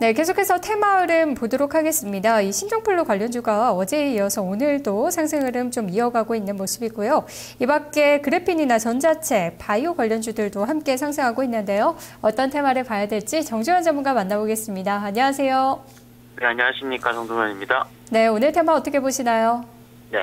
네, 계속해서 테마 흐름 보도록 하겠습니다. 이 신종플루 관련주가 어제에 이어서 오늘도 상승 흐름 좀 이어가고 있는 모습이고요. 이 밖에 그래핀이나 전자책, 바이오 관련주들도 함께 상승하고 있는데요. 어떤 테마를 봐야 될지 정주현 전문가 만나보겠습니다. 안녕하세요. 네, 안녕하십니까. 정동현입니다. 네, 오늘 테마 어떻게 보시나요? 네,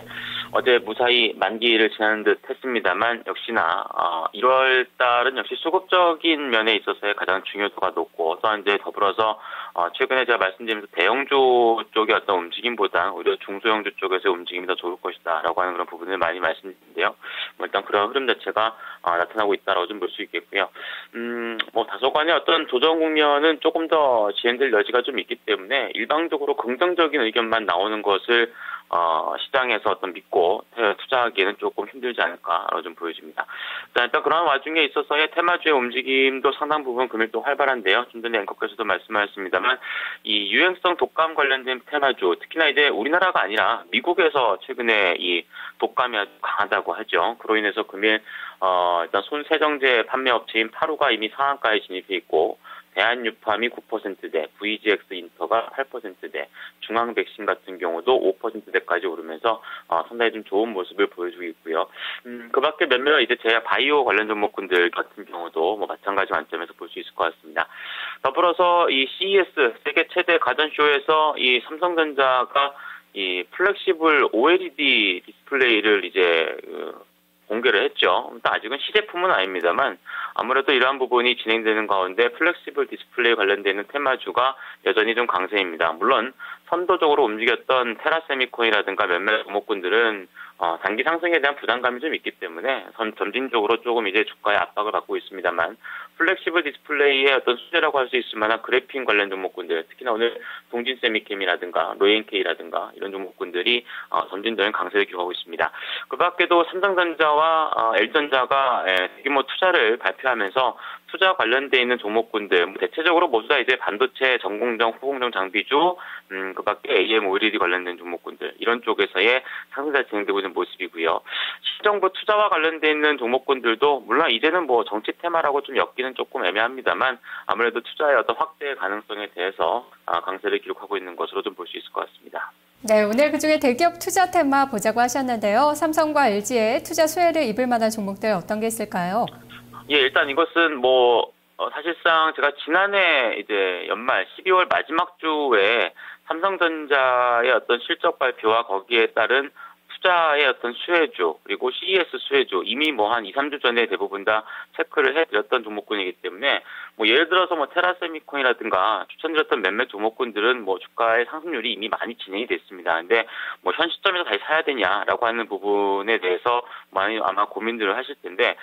어제 무사히 만기를 지나는 듯 했습니다만 역시나 어, 1월 달은 역시 수급적인 면에 있어서의 가장 중요도가 높고 또한 이제 더불어서 어, 최근에 제가 말씀드리면서 대형주 쪽의 어떤 움직임보다 오히려 중소형주 쪽에서 움직임이 더 좋을 것이다라고 하는 그런 부분을 많이 말씀드린데요. 뭐 일단 그런 흐름 자체가 어, 나타나고 있다라고 좀 볼 수 있겠고요. 음, 뭐 다소간의 어떤 조정 국면은 조금 더 진행될 여지가 좀 있기 때문에 일방적으로 긍정적인 의견만 나오는 것을 어, 시장에서 어떤 믿고 투자하기에는 조금 힘들지 않을까라고 좀 보여집니다. 일단 그런 와중에 있어서의 테마주의 움직임도 상당 부분 금일 또 활발한데요. 좀 전에 앵커께서도 말씀하셨습니다만 이 유행성 독감 관련된 테마주 특히나 이제 우리나라가 아니라 미국에서 최근에 이 독감이 아주 강하다고 하죠. 그로 인해서 금일 어, 일단 손세정제 판매 업체인 파루가 이미 상한가에 진입해 있고 대한유팜이 9%대, VGX 인터가 8%대, 중앙백신 같은 경우도 5%대까지 오르면서 어, 상당히 좀 좋은 모습을 보여주고 있고요. 음, 그 밖에 몇몇 이제 제야 바이오 관련 종목군들 같은 경우도 뭐 마찬가지 관점에서 볼 수 있을 것 같습니다. 더불어서 이 CES 세계 최대 가전쇼에서 이 삼성전자가 이 플렉시블 OLED 디스플레이를 이제 그 공개를 했죠. 아직은 시제품은 아닙니다만 아무래도 이러한 부분이 진행되는 가운데 플렉시블 디스플레이 관련되는 테마주가 여전히 좀 강세입니다. 물론 선도적으로 움직였던 테라세미콘이라든가 몇몇 종목군들은 어, 단기 상승에 대한 부담감이 좀 있기 때문에 선, 점진적으로 조금 이제 주가에 압박을 받고 있습니다만 플렉시블 디스플레이의 어떤 수제라고 할 수 있을 만한 그래핀 관련 종목군들 특히나 오늘 동진 세미캠이라든가 로엔케이라든가 이런 종목군들이 어, 점진적인 강세를 기록하고 있습니다. 그 밖에도 삼성전자와 어, L전자가 예, 대규모 투자를 발표하면서 투자 관련돼 있는 종목군들 뭐 대체적으로 모두 다 이제 반도체 전공정 후공정 장비주 음, 그 밖에 AM OLED 관련된 종목군들 이런 쪽에서의 상승자 진행되고 있는 모습이고요. 시정부 투자와 관련돼 있는 종목군들도 물론 이제는 뭐 정치 테마라고 좀 엮기는 조금 애매합니다만 아무래도 투자의 어떤 확대 가능성에 대해서 아, 강세를 기록하고 있는 것으로 좀 볼 수 있을 것 같습니다. 네, 오늘 그중에 대기업 투자 테마 보자고 하셨는데요. 삼성과 LG의 투자 수혜를 입을 만한 종목들 어떤 게 있을까요? 예, 일단 이것은 뭐 어, 사실상 제가 지난해 이제 연말 12월 마지막 주에 삼성전자의 어떤 실적 발표와 거기에 따른 투자의 어떤 수혜주 그리고 CES 수혜주 이미 뭐 한 2, 3주 전에 대부분 다 체크를 해드렸던 종목군이기 때문에 뭐 예를 들어서 뭐 테라세미콘이라든가 추천드렸던 몇몇 종목군들은 뭐 주가의 상승률이 이미 많이 진행이 됐습니다. 근데 뭐 현 시점에서 다시 사야 되냐라고 하는 부분에 대해서 많이 아마 고민들을 하실 텐데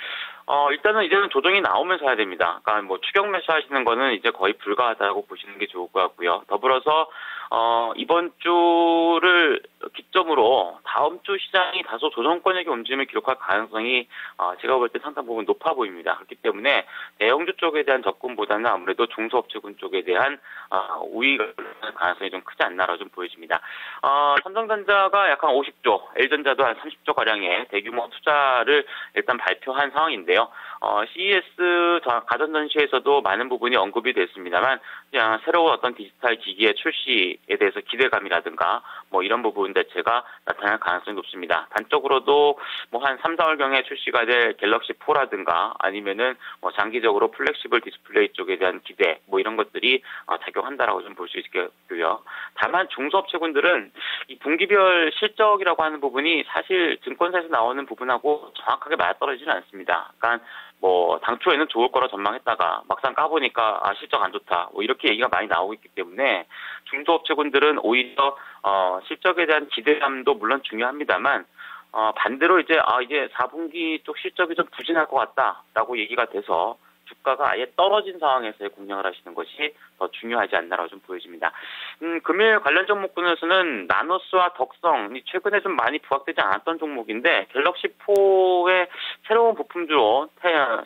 어, 일단은 이제는 조정이 나오면 사야 됩니다. 그러니까 뭐 추격 매수 하시는 거는 이제 거의 불가하다고 보시는 게 좋을 것 같고요. 더불어서 어, 이번 주를 기점으로 다음 주 시장이 다소 조정권역의 움직임을 기록할 가능성이 어, 제가 볼 때 상당 부분 높아 보입니다. 그렇기 때문에 대형주 쪽에 대한 접근보다는 아무래도 중소업체군 쪽에 대한 어, 우위가 가능성이 좀 크지 않나라고 좀 보여집니다. 어, 삼성전자가 약한 50조, L전자도 한 30조 가량의 대규모 투자를 일단 발표한 상황인데요. 어, CES 가전전시에서도 많은 부분이 언급이 됐습니다만 그냥 새로운 어떤 디지털 기기의 출시에 대해서 기대감이라든가 뭐 이런 부분 자체가 나타날 가능성이 높습니다. 단적으로도 뭐 한 3, 4월경에 출시가 될 갤럭시 4라든가 아니면은 뭐 장기적으로 플렉시블 디스플레이 쪽에 대한 기대 뭐 이런 것들이 어, 작용한다라고 좀 볼 수 있겠고요. 다만 중소업체군들은 이 분기별 실적이라고 하는 부분이 사실 증권사에서 나오는 부분하고 정확하게 맞아떨어지지는 않습니다. 그러니까 뭐 당초에는 좋을 거라 전망했다가 막상 까보니까 아 실적 안 좋다 뭐 이렇게 얘기가 많이 나오고 있기 때문에 중소업체군들은 오히려 어 실적에 대한 기대감도 물론 중요합니다만 어 반대로 이제 아 이제 4분기 쪽 실적이 좀 부진할 것 같다라고 얘기가 돼서 주가가 아예 떨어진 상황에서의 공략을 하시는 것이 더 중요하지 않나라고 좀 보여집니다. 음, 금일 관련 종목군에서는 나노스와 덕성이 최근에 좀 많이 부각되지 않았던 종목인데 갤럭시 4의 새로운 부품주로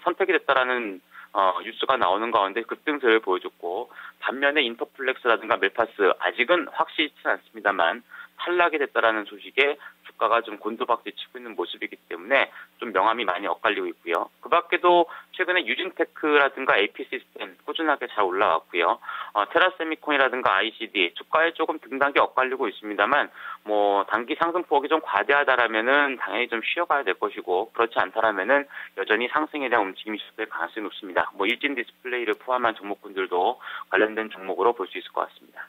선택이 됐다라는 어, 뉴스가 나오는 가운데 급등세를 보여줬고 반면에 인터플렉스라든가 멜파스 아직은 확실치 않습니다만 탈락이 됐다라는 소식에 주가가 좀 곤두박질 치고 있는 모습이기 때문에 좀 명암이 많이 엇갈리고 있고요. 그 밖에도 최근에 유진테크라든가 AP 시스템 꾸준하게 잘 올라왔고요. 어, 테라세미콘이라든가 ICD 주가에 조금 등단기 엇갈리고 있습니다만 뭐 단기 상승폭이 좀 과대하다라면은 당연히 좀 쉬어가야 될 것이고 그렇지 않다라면은 여전히 상승에 대한 움직임이 있을 가능성이 높습니다. 뭐 일진 디스플레이를 포함한 종목군들도 관련된 종목으로 볼 수 있을 것 같습니다.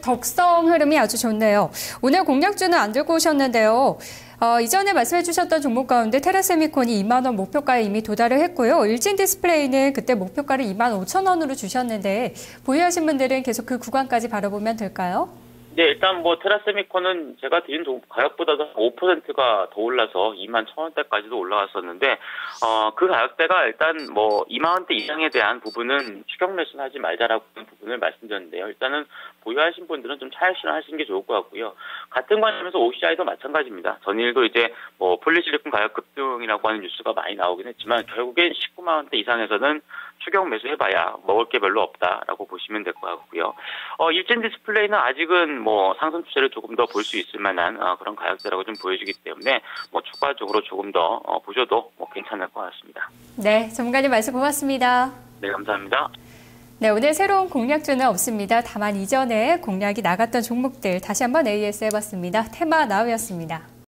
덕성 흐름이 아주 좋네요. 오늘 공략주는 안 들고 오셨는데요. 어, 이전에 말씀해 주셨던 종목 가운데 테라세미콘이 2만 원 목표가에 이미 도달을 했고요. 일진 디스플레이는 그때 목표가를 2만 5천 원으로 주셨는데 보유하신 분들은 계속 그 구간까지 바라보면 될까요? 네, 일단 뭐 테라세미콘은 제가 드린 가격보다도 5%가 더 올라서 2만 1,000원대까지도 올라왔었는데 어, 그 가격대가 일단 뭐 2만 원대 이상에 대한 부분은 추격 매수는 하지 말자라고 하는 부분을 말씀드렸는데요. 일단은 보유하신 분들은 좀 차익 실현 하시는 게 좋을 것 같고요. 같은 관점에서 OCI도 마찬가지입니다. 전일도 이제 뭐 폴리실리콘 가격 급등이라고 하는 뉴스가 많이 나오긴 했지만 결국엔 19만 원대 이상에서는 추격 매수해봐야 먹을 게 별로 없다라고 보시면 될 것 같고요. 어, 일진 디스플레이는 아직은 뭐 상승 추세를 조금 더 볼 수 있을 만한 어, 그런 가격대라고 좀 보여주기 때문에 뭐 추가적으로 조금 더 어, 보셔도 뭐 괜찮을 것 같습니다. 네, 전문가님 말씀 고맙습니다. 네, 감사합니다. 네, 오늘 새로운 공략주는 없습니다. 다만 이전에 공략이 나갔던 종목들 다시 한번 AS 해봤습니다. 테마 나우였습니다.